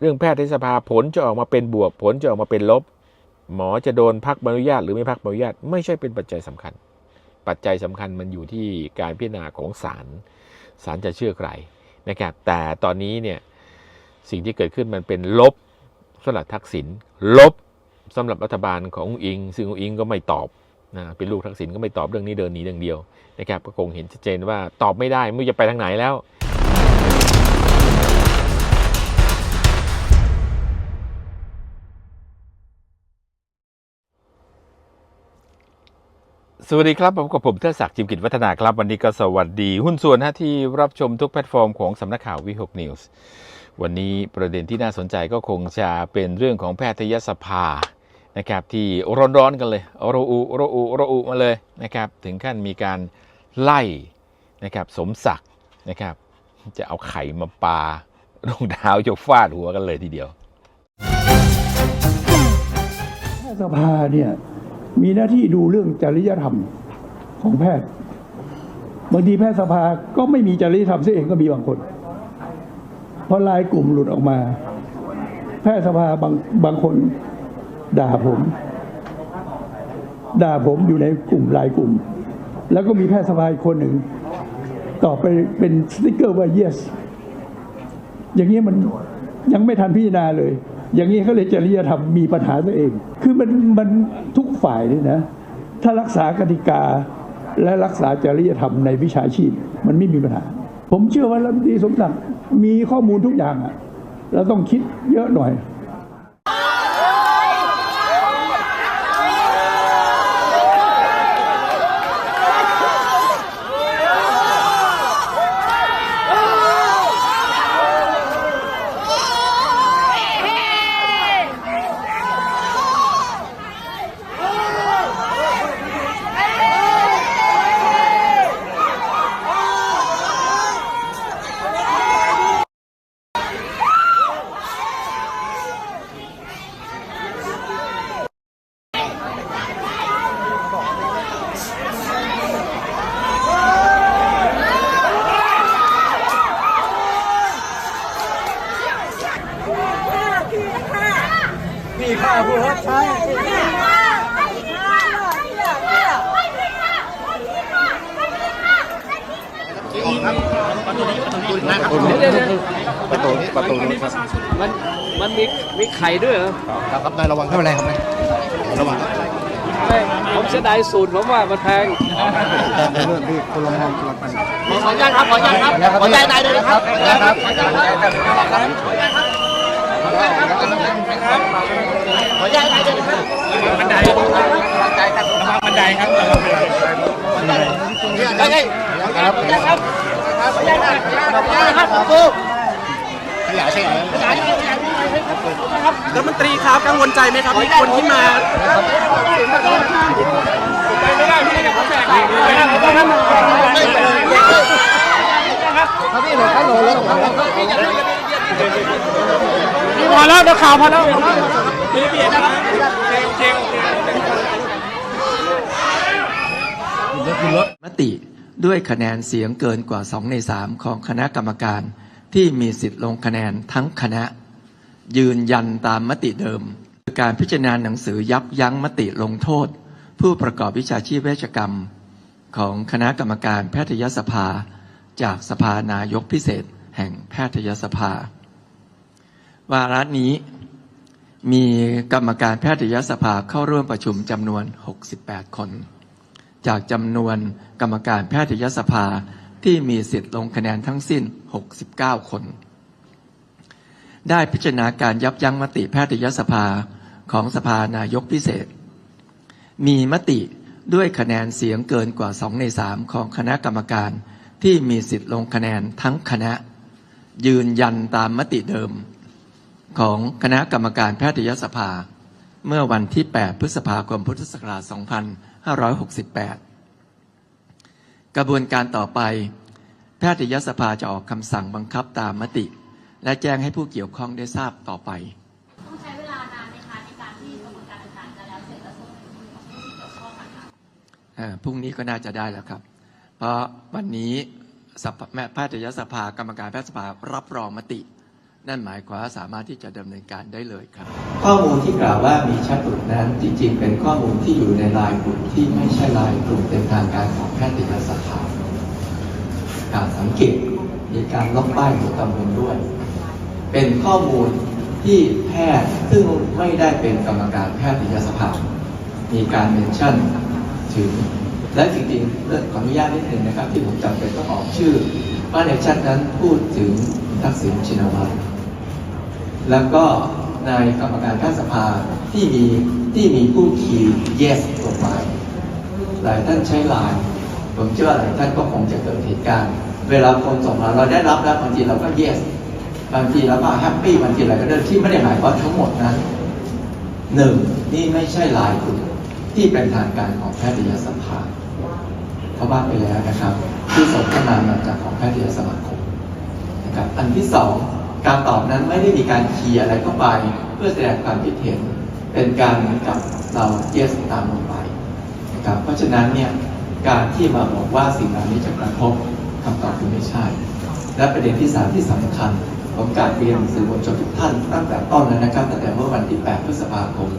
เรื่องแพทยสภาผลจะออกมาเป็นบวกผลจะออกมาเป็นลบ หมอจะโดนพักใบอนุญาตหรือไม่พักใบอนุญาต ไม่ใช่เป็นปัจจัยสำคัญ ปัจจัยสำคัญมันอยู่ที่การพิจารณาของศาลศาลจะเชื่อใครนะครับแต่ตอนนี้เนี่ยสิ่งที่เกิดขึ้นมันเป็นลบสำหรับทักษิณลบสำหรับรัฐบาลขององอิง ซึ่งองอิงก็ไม่ตอบนะเป็นลูกทักษิณก็ไม่ตอบเรื่องนี้เดินหนีเรื่องเดียวนะครับก็คงเห็นชัดเจนว่าตอบไม่ได้ไม่รู้จะไปทางไหนแล้ว สวัสดีครับผมกับผมเทดศักดิ์จิมกิจวัฒนาครับ วันนี้ก็สวัสดี หุ้นส่วนนะที่รับชมทุกแพลตฟอร์มของสำนักข่าววิหกนิวส์วันนี้ประเด็นที่น่าสนใจก็คงจะเป็นเรื่องของแพทยสภานะครับที่ร้อนๆกันเลยโรอุโรอุโรอุมาเลยนะครับถึงขั้นมีการไล่นะครับสมศักดิ์นะครับจะเอาไข่มาปารองเท้าจะฟาดหัวกันเลยทีเดียวแพทยสภาเนี่ย มีหน้าที่ดูเรื่องจริยธรรมของแพทย์บางทีแพทยสภาก็ไม่มีจริยธรรมซะเองก็มีบางคน เพราะลายกลุ่มหลุดออกมา แพทยสภาบางบางคนด่าผม ด่าผมอยู่ในกลุ่มลายกลุ่ม แล้วก็มีแพทยสภาอีกคนหนึ่งตอบไปเป็นสติ๊กเกอร์ว่า yes อย่างนี้มันยังไม่ทันพิจารณาเลย อย่างนี้เขาเลยจริยธรรมมีปัญหาตัวเอง คือมันมันทุก ฝ่ายนี่นะ ถ้ารักษากติกาและรักษาจริยธรรมในวิชาชีพ มันไม่มีปัญหา ผมเชื่อว่ารัฐมนตรีสมศักดิ์มีข้อมูลทุกอย่างอะเราต้องคิดเยอะหน่อย นี่ข้าผู้รับใช้ ประตูนี้ประตูนี้ครับ มันมันมีมีไข่ด้วยเหรอครับครับนายระวังไม่เป็นไรครับนายระวังครับไม่ผมเสียดายสูตรผมว่ามันแพงแต่เรื่องที่คนละมองคนละกันขออนุญาตครับขออนุญาตครับขออนุญาตนายด้วยนะครับขออนุญาตครับขออนุญาตนายด้วยนะครับบันไดระวังบันไดครับระวังบันไดได้ไงครับขออนุญาตครับขออนุญาตครับขออนุญาตนะครับครูข ยายขยายขยายขยายรัฐมนตรีครับกังวลใจไหมครับที่คนที่มาครับพี่หลบครับหลบแล้วครับพอแล้วนักข่าวพอแล้วมติด้วยคะแนนเสียงเกินกว่า 2 ใน 3 ของคณะกรรมการ ที่มีสิทธิ์ลงคะแนนทั้งคณะ ยืนยันตามมติเดิม การพิจารณาหนังสือยับยั้งมติลงโทษ ผู้ประกอบวิชาชีพเวชกรรม ของคณะกรรมการแพทยสภา จากสภานายกพิเศษแห่งแพทยสภา วาระนี้มีกรรมการแพทยสภาเข้าร่วมประชุมจำนวน 68 คน จากจำนวนกรรมการแพทยสภา ที่มีสิทธิ์ลงคะแนนทั้งสิ้น 69 คน ได้พิจารณาการยับยั้งมติแพทยสภาของสภานายกพิเศษ มีมติด้วยคะแนนเสียงเกินกว่า 2 ใน 3 ของคณะกรรมการ ที่มีสิทธิ์ลงคะแนนทั้งคณะ ยืนยันตามมติเดิม ของคณะกรรมการแพทยสภา เมื่อวันที่ 8 พฤษภาคมพุทธศักราช 2568 กระบวนการต่อไป แพทยสภาจะออกคำสั่งบังคับตามมติ และแจ้งให้ผู้เกี่ยวข้องได้ทราบต่อไป ต้องใช้เวลานานไหมคะในการที่กระบวนการต่างๆจะแล้วเสร็จและส่งถึงมือของผู้ที่เกี่ยวข้องอะคะเอ่อพรุ่งนี้ก็น่าจะได้แล้วครับ เพราะวันนี้สภาแม่แพทยสภากรรมการแพทยสภารับรองมติ นั่นหมายความว่าสามารถที่จะดำเนินการได้เลยครับ ข้อมูลที่กล่าวว่ามีชทหลุดนั้นจริงๆเป็นข้อมูลที่อยู่ในลน์กลุ่มที่ไม่ใช่ลน์กลุ่มเป็นทางการของแพทยสภาการสังเกตมีการลบป้ายหัวตำบลด้วย เป็นข้อมูลที่แพทย์ซึ่งไม่ได้เป็นกรรมการแพทยสภา มีการเมนชั่นถึง และจริงๆเรื่องขออนุญาตนิดหนึ่งนะครับ ที่ผมจำเป็นต้องออกชื่อว่าในแชทนั้นพูดถึงทักษิณชินวัตร แล้วก็ในกรรมการข้าสภาที่มีที่มีผู้คีย์ yes ลงไปหลายท่านใช้ไลน์ผมเชื่อว่าหลายท่านก็คงจะเกิดเหตุการณ์ เวลาคนส่งมาเราได้รับแล้วบางทีเราก็ yes บางทีเราก็แฮปปี้บางทีเราก็เดินที่ไม่ได้หมายความทั้งหมดนั้นหนึ่งนี่ไม่ใช่ไลน์กลุ่มที่เป็นทางการของแพทยสภาเขาบ้านไปแล้วนะครับ ที่ส่งเข้ามามาจากของแพทยสมาคมนะครับอันที่สอง การตอบนั้นไม่ได้มีการเคียอะไรเข้าไป เพื่อแสดงความคิดเห็น เป็นการเหมือนกับเราเยสตามลงไปนะครับเพราะฉะนั้นเนี่ยการที่มาบอกว่าสิ่งเหล่านี้จะกระทบคำตอบคือไม่ใช่ และประเด็นที่สามที่สำคัญผมกรารเรียนสื่อมวลชนทุกท่านตั้งแต่ต้นแล้วนะครับตั้งแต่เมื่อวันที่ 8 พฤษภาคม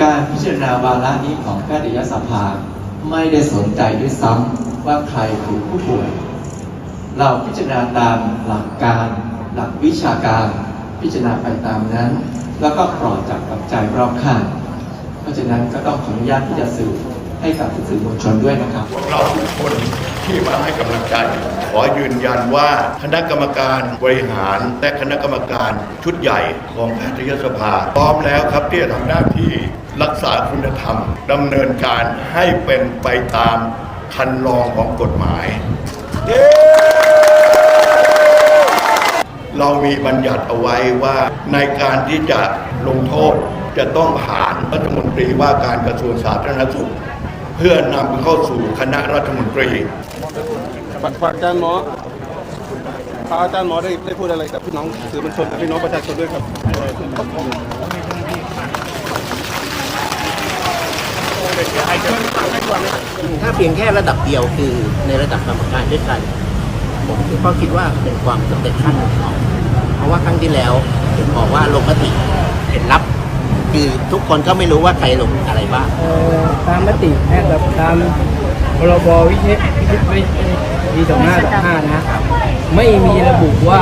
การพิจารณาวาระนี้ของแพทยสภาไม่ได้สนใจด้วยซ้ำว่าใครคือผู้ป่วย เราพิจารณาตามหลักการ หลักวิชาการพิจารณาไปตามนั้น แล้วก็ปลอดจากปัจจัยรอบข้างเพราะฉะนั้นก็ต้องขออนุญาตที่จะสื่อให้กับสื่อมวลชนด้วยนะครับเราทุกคนที่มาให้กำลังใจ ขอยืนยันว่าคณะกรรมการบริหารและคณะกรรมการชุดใหญ่ของแพทยสภา พร้อมแล้วครับที่จะทำหน้าที่รักษาคุณธรรมดำเนินการให้เป็นไปตามคันลองของกฎหมาย เรามีบัญญัติเอาไว้ว่าในการที่จะลงโทษจะต้องผ่านรัฐมนตรีว่าการกระทรวงสาธารณสุข เพื่อนำเข้าสู่คณะรัฐมนตรีฝากฝากอาจารย์หมอฝากอาจารย์หมอได้ได้พูดอะไรกับพี่น้องสื่อมวลชนกับพี่น้องประชาชนด้วยครับถ้าเพียงแค่ระดับเดียวคือในระดับกรรมการด้วยกัน ผมก็คิดว่าเป็นความสำเร็จขั้นหนึ่งของเพ ราะว่าครั้งที่แล้วเห็นบอกว่าลงมติเห็นรับ คือทุกคนก็ไม่รู้ว่าใครลงอะไรบ้าง เอ่อตามมตินะครับตามพรบวิเศษวิปีสองห้าสองห้านะ ไม่มีระบุว่า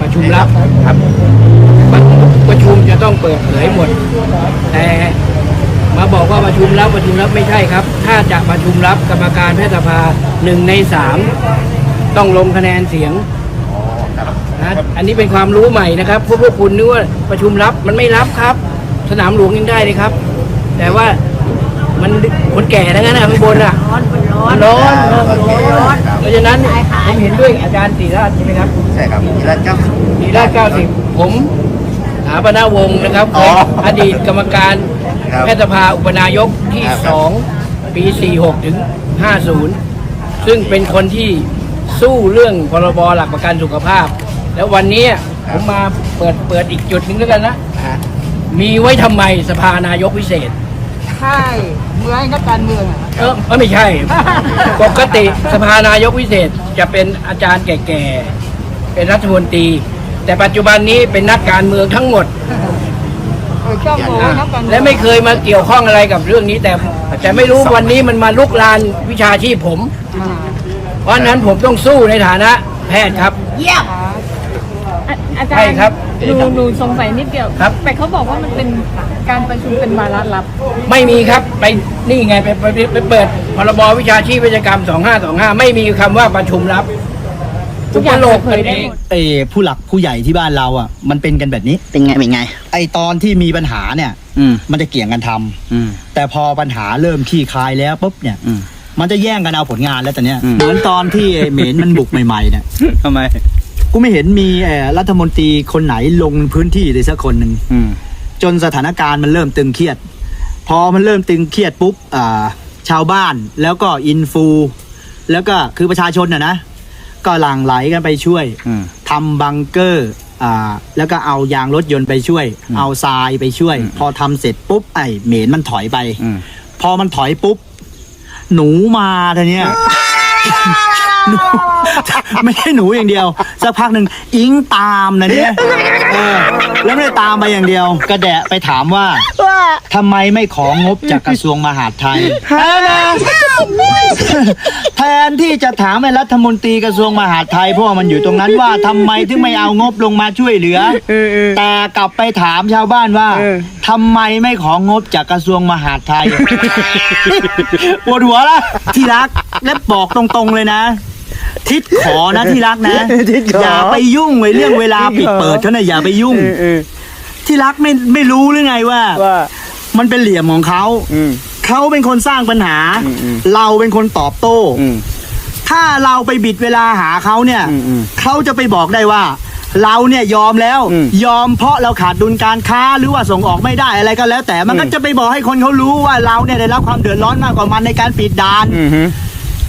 ประชุมลับครับประชุมจะต้องเปิดเผยหมด แต่มาบอกว่าประชุมลับประชุมลับไม่ใช่ครับ ถ้าจะประชุมลับกรรมการแพทยสภาหนึ่งในสามต้องลงคะแนนเสียง นะอันนี้เป็นความรู้ใหม่นะครับ พวกพวกคุณนึกว่าประชุมลับมันไม่รับครับ สนามหลวงยังได้เลยครับ แต่ว่ามันคนแก่ทั้งนั้นนะข้างบนอะร้อนร้อนร้อนเพราะฉะนั้นผมเห็นด้วยอาจารย์ตีราชใช่ไหมครับใช่ครับมีแล้วเจ้าตีราชเก้าสิบผมหาปนาวงศ์นะครับอ๋ออดีตกรรมการครับแพทยสภาอุปนายกที่ครับสองปี 46 ถึง 50 ซึ่งเป็นคนที่ สู้เรื่องพรบหลักประกันสุขภาพ แล้ววันนี้ผมมาเปิดเปิดอีกจุดหนึ่งแล้วกันนะมีไว้ทำไมสภานายกพิเศษ ใช่เหมือนกับการเมืองอะเออเออไม่ใช่ ปกติสภานายกพิเศษจะเป็นอาจารย์แก่ๆ เป็นรัฐมนตรี แต่ปัจจุบันนี้เป็นนักการเมืองทั้งหมด เออเจ้าโง่นักการเมืองและไม่เคยมาเกี่ยวข้องอะไรกับเรื่องนี้แต่ แต่ไม่รู้วันนี้มันมาลุกลานวิชาชีพผม อ่า เพราะฉะนั้นผมต้องสู้ในฐานะแพทย์ครับ เยี่ยมอาจารใช่ย์ครับหนูหนูสงสัยนิดเดียว ครับ แต่เขาบอกว่ามันเป็นการประชุมเป็นวาระลับ ไม่มีครับไปนี่ไงไปไปไปเปิดพรบวิชาชีพวิชาการ2525 ไม่มีคำว่าประชุมลับทุกอย่างโลกเปิดเผยได้หมด เออผู้หลักผู้ใหญ่ที่บ้านเราอะ มันเป็นกันแบบนี้ เป็นไง เป็นไง ไอตอนที่มีปัญหาเนี่ย อืม มันจะเกี่ยงกันทำอืม แต่พอปัญหาเริ่มขี้คายแล้วปุ๊บเนี่ย อืม มันจะแย่งกันเอาผลงานแล้วตอนเนี้ยอืม เหมือนตอนที่ไอ้เหม็นมันบุกใหม่ๆเนี่ยทำไม กูไม่เห็นมีเอ่อรัฐมนตรีคนไหนลงพื้นที่เลยสักคนหนึ่ง อืม จนสถานการณ์มันเริ่มตึงเครียด พอมันเริ่มตึงเครียดปุ๊บอ่าชาวบ้านแล้วก็อินฟูแล้วก็คือประชาชนน่ะนะก็หลั่งไหลกันไปช่วยอืม ทำบังเกอร์อ่าแล้วก็เอายางรถยนต์ไปช่วย อืมเอาทรายไปช่วย อืม พอทำเสร็จปุ๊บไอ้เหม็นมันถอยไป อืม พอมันถอยปุ๊บ หนูมาทีเนี้ยหนูไม่ใช่หนูอย่างเดียว สักพักหนึ่งอิงตามนะเนี่ยเออแล้วไม่ได้ตามไปอย่างเดียว กระแดะไปถามว่าทำไมไม่ของงบจากกระทรวงมหาดไทย แทนที่จะถามไอ้รัฐมนตรีกระทรวงมหาดไทยเพราะว่ามันอยู่ตรงนั้นว่าทำไมถึงไม่เอางบลงมาช่วยเหลือแต่กลับไปถามชาวบ้านว่าทำไมไม่ของงบจากกระทรวงมหาดไทย ปวดหัวละที่รักและบอกตรงๆเลยนะ ทิศขอนะที่รักนะอย่าไปยุ่งไว้เรื่องเวลาปิดเปิดเขานะอย่าไปยุ่งที่รักไม่ไม่รู้หรือไงว่ามันเป็นเหลี่ยมของเขา เขาเป็นคนสร้างปัญหา เราเป็นคนตอบโต้ ถ้าเราไปบิดเวลาหาเขาเนี่ยเขาจะไปบอกได้ว่า เราเนี่ยยอมแล้วยอมเพราะเราขาดดุลการค้าหรือว่าส่งออกไม่ได้อะไรก็แล้ว แต่มันก็จะไปบอกให้คนเขารู้ว่าเราเนี่ยได้รับความเดือดร้อนมากกว่ามันในการปิดด่าน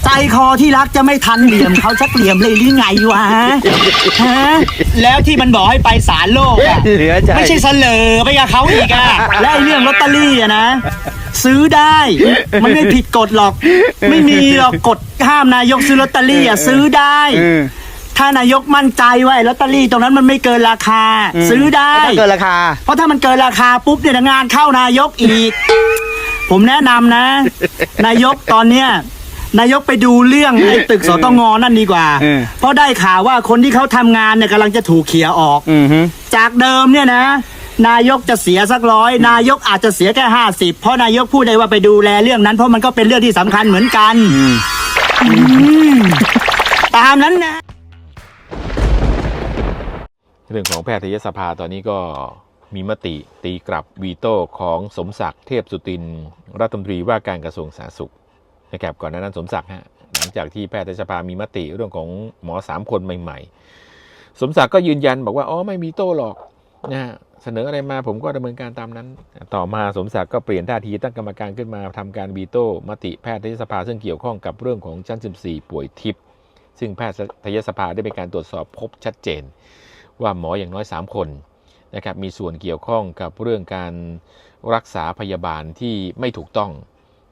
ใจคอที่รักจะไม่ทันเหลี่ยมเขาสักเหลี่ยมเลยหรือไงวะฮะแล้วที่มันบอกให้ไปศาลโลกอะไม่ใช่เสลอไปกับเขาอีกอะและไอ้เรื่องลอตเตอรี่อะนะ ซื้อได้ มันไม่ผิดกฎหรอก ไม่มีหรอกกฎห้ามนายกซื้อลอตเตอรี่อะซื้อได้ถ้านายกมั่นใจว่าไอ้ลอตเตอรี่ตรงนั้นมันไม่เกินราคา ซื้อได้เกินราคา เพราะถ้ามันเกินราคาปุ๊บเนี่ยงานเข้านายกอีก ผมแนะนำนะ นายกตอนเนี้ยนายกไปดูเรื่องไอ้ตึกสตงนั่นดีกว่า เออ เพราะได้ข่าวว่าคนที่เขาทำงานเนี่ยกำลังจะถูกเขี่ยออก อือฮึ จากเดิมเนี่ยนะ นายกจะเสียสักร้อยนายกอาจจะเสียแค่ห้าสิบเพราะนายกพูดได้ว่าไปดูแลเรื่องนั้น เพราะมันก็เป็นเรื่องที่สำคัญเหมือนกันอืมตามนั้นนะ เรื่องของแพทยสภาตอนนี้ก็มีมติตีกลับวีโต้ของสมศักดิ์เทพสุตินรัฐมนตรีว่าการกระทรวงสาธารณสุขนะครับก่อนหน้านั้นสมศักดิ์ฮะหลังจากที่แพทยสภามีมติเรื่องของหมอสามคนใหม่ ๆ สมศักดิ์ก็ยืนยันบอกว่าอ๋อไม่มีโต้หรอกนะฮะ เสนออะไรมาผมก็ดำเนินการตามนั้น ต่อมาสมศักดิ์ก็เปลี่ยนท่าทีตั้งกรรมการขึ้นมาทำการวีโต้มติแพทยสภาซึ่งเกี่ยวข้องกับเรื่องของชั้น 14 ป่วยทิพย์ซึ่งแพทยสภาได้มีการตรวจสอบพบชัดเจน ว่าหมออย่างน้อย 3 คนนะครับมีส่วนเกี่ยวข้องกับเรื่องการรักษาพยาบาลที่ไม่ถูกต้อง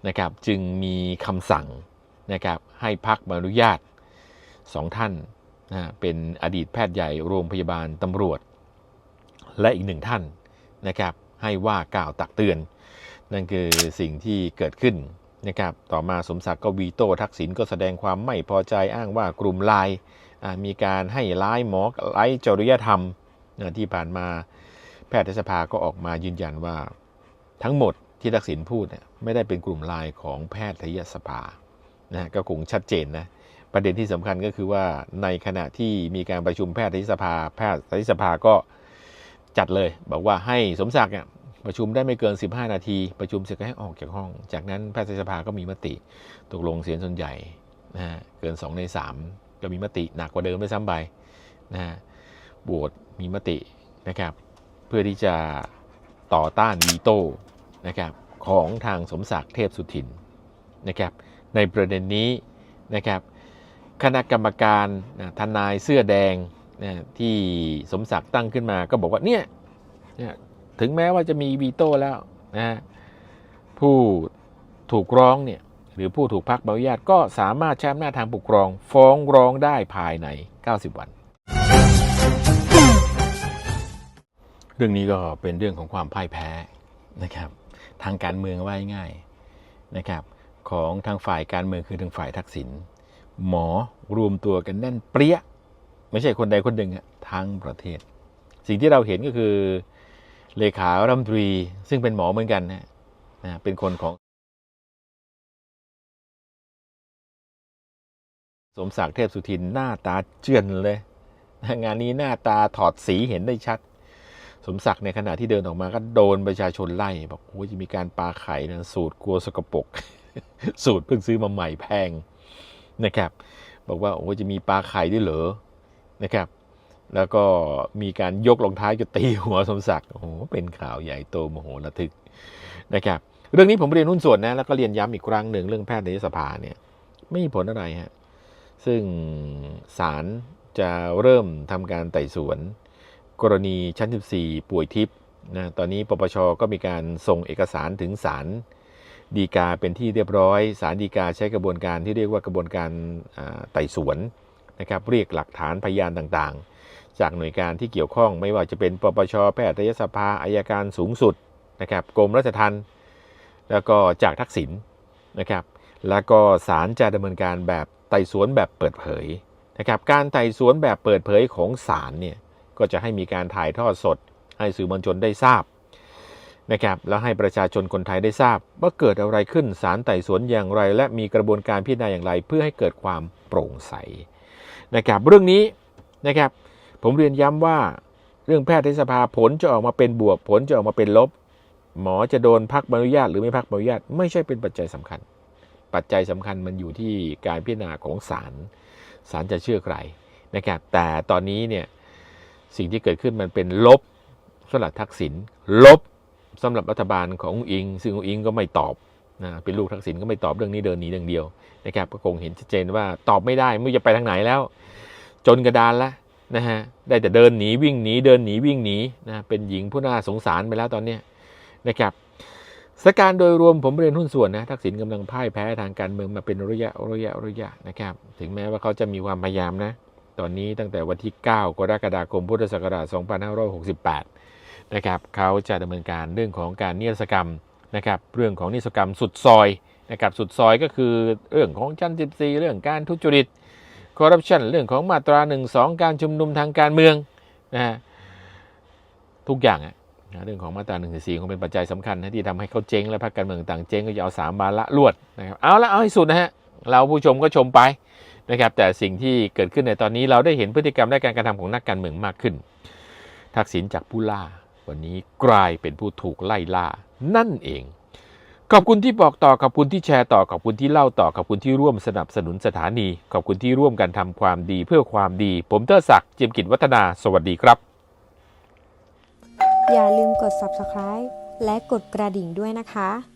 นะครับจึงมีคำสั่งนะครับให้พักบอนุญาต 2 ท่านนะเป็นอดีตแพทย์ใหญ่โรงพยาบาลตำรวจ และอีกหนึ่งท่านนะครับให้ว่ากล่าวตักเตือน นั่นคือสิ่งที่เกิดขึ้นนะครับต่อมาสมศักดิ์ก็วีโต้ทักษิณก็แสดงความไม่พอใจอ้างว่ากลุ่มไลน์อ่ามีการให้ร้ายหมอไร้จริยธรรมที่ผ่านมาแพทยสภาก็ออกมายืนยันว่า ทั้งหมดที่ทักษิณพูดไม่ได้เป็นกลุ่มไลน์ของแพทยสภานะก็คงชัดเจนนะประเด็นที่สำคัญก็คือว่าในขณะที่มีการประชุมแพทยสภา แพทยสภาก็ จัดเลย บอกว่าให้สมศักดิ์เนี่ยประชุมได้ไม่เกิน 15 นาที ประชุมเสร็จก็ให้ออกจากห้อง จากนั้นแพทยสภาก็มีมติตกลงเสียงส่วนใหญ่นะฮะเกิน 2 ใน 3 ก็มีมติหนักกว่าเดิมด้วยซ้ำไปนะฮะโหวตมีมตินะครับ เพื่อที่จะต่อต้านวีโต้นะครับของทางสมศักดิ์เทพสุทินนะครับ ในประเด็นนี้นะครับ คณะกรรมการทนายเสื้อแดง นะที่สมศักดิ์ตั้งขึ้นมาก็บอกว่าเนี่ยถึงแม้ว่าจะมีวีโต้แล้วนะผู้ถูกร้องเนี่ยหรือผู้ถูกพักใบอนุญาตก็สามารถใช้อำนาจทางปกครอง ฟ้องร้องได้ภายใน 90 วัน เรื่องนี้ก็เป็นเรื่องของความพ่ายแพ้นะครับ ทางการเมืองว่าง่ายนะครับ ของทางฝ่ายการเมืองคือทางฝ่ายทักษิณหมอรวมตัวกันแน่นเปรี้ย ไม่ใช่คนใดคนหนึ่งทั้งประเทศ สิ่งที่เราเห็นก็คือเลขารัมตรี ซึ่งเป็นหมอเหมือนกันนะเป็นคนของ สมศักดิ์เทพสุทินหน้าตาเจือนเลย งานนี้หน้าตาถอดสีเห็นได้ชัด สมศักดิ์ในขณะที่เดินออกมาก็โดนประชาชนไล่ บอกโอ้ยจะมีการปาไข่นะสูตรกลัวสกปรกสูตรเพิ่งซื้อมาใหม่แพงนะครับ บอกว่าโอ้จะมีปลาไข่ด้วยเหรอ นะครับ แล้วก็มีการยกรองเท้าจะตีหัวสมศักดิ์โอ้โหเป็นข่าวใหญ่โตโมโหระทึกนะครับ เรื่องนี้ผมเรียนหุ้นส่วนนะแล้วก็เรียนย้ำอีกครั้งหนึ่งเรื่องแพทยสภาเนี่ยไม่มีผลอะไรฮะซึ่งศาลจะเริ่มทำการไต่สวน กรณีชั้น 14 ป่วยทิพย์นะตอนนี้ปปชก็มีการส่งเอกสารถึงศาลดีกาเป็นที่เรียบร้อยศาลฎีกาใช้กระบวนการที่เรียกว่ากระบวนการไต่สวน นะครับเรียกหลักฐานพยานต่างๆ จากหน่วยการที่เกี่ยวข้องไม่ว่าจะเป็นปปชแพทยสภาอายการสูงสุดนะครับกรมราชทัณฑ์แล้วก็จากทักษิณนะครับแล้วก็ศาลจะดำเนินการแบบไต่สวนแบบเปิดเผยนะครับการไต่สวนแบบเปิดเผยของศาลเนี่ยก็จะให้มีการถ่ายทอดสด ให้สื่อมวลชนได้ทราบนะครับแล้วให้ประชาชนคนไทยได้ทราบ ว่าเกิดอะไรขึ้นศาลไต่สวนอย่างไร และมีกระบวนการพิจารณาอย่างไร เพื่อให้เกิดความโปร่งใส นะครับเรื่องนี้นะครับผมเรียนย้ำว่าเรื่องแพทยสภาผลจะออกมาเป็นบวกผลจะออกมาเป็นลบ หมอจะโดนพักใบอนุญาตหรือไม่พักใบอนุญาต ไม่ใช่เป็นปัจจัยสำคัญ ปัจจัยสำคัญมันอยู่ที่การพิจารณาของศาลศาลจะเชื่อใครนะครับแต่ตอนนี้เนี่ยสิ่งที่เกิดขึ้นมันเป็นลบสำหรับทักษิณลบสำหรับรัฐบาลของอุ้งอิง ซึ่งอุ้งอิงก็ไม่ตอบ นะเป็นลูกทักษิณก็ไม่ตอบเรื่องนี้เดินหนีเรื่องเดียวนะครับก็คงเห็นชัดเจนว่าตอบไม่ได้ไม่รู้จะไปทางไหนแล้ว จนกระดานแล้วนะฮะได้แต่เดินหนีวิ่งหนีเดินหนีวิ่งหนีนะเป็นหญิงผู้น่าสงสารไปแล้วตอนนี้นะครับสถานการ์โดยรวมผมเรียนหุ้นส่วนนะทักษิณกำลังพ่ายแพ้ทางการเมืองมาเป็นระยะระยะระยะนะครับถึงแม้ว่าเขาจะมีความพยายามนะตอนนี้ตั้งแต่วันที่ 9 กรกฎาคมพุทธศักราช2568นะครับเขาจะดำเนินการเรื่องของการเนิรศกรรม นะครับเรื่องของนิรศกรรมสุดซอยนะครับสุดซอยก็คือเรื่องของชั้น 14 เรื่องการทุจริตคอร์รัปชันเรื่องของมาตรา1 2การชุมนุมทางการเมืองนะฮะทุกอย่างอะนะเรื่องของมาตรา1 4คงเป็นปัจจัยสำคัญนะที่ทำให้เขาเจ๊งและพรรคการเมืองต่างเจ๊งก็จะเอาสามบาละลวดนะครับเอาละเอาให้สุดนะฮะเราผู้ชมก็ชมไปนะครับแต่สิ่งที่เกิดขึ้นในตอนนี้เราได้เห็นพฤติกรรมและการกระทำของนักการเมืองมากขึ้น ทักษิณจากผู้ล่า วันนี้กลายเป็นผู้ถูกไล่ล่า นั่นเอง ขอบคุณที่บอกต่อขอบคุณที่แชร์ต่อขอบคุณที่เล่าต่อขอบคุณที่ร่วมสนับสนุนสถานี ขอบคุณที่ร่วมกันทำความดีเพื่อความดี ผมเตอร์ศักดิ์เจียมกิจวัฒนา สวัสดีครับ อย่าลืมกด subscribe และกดกระดิ่งด้วยนะคะ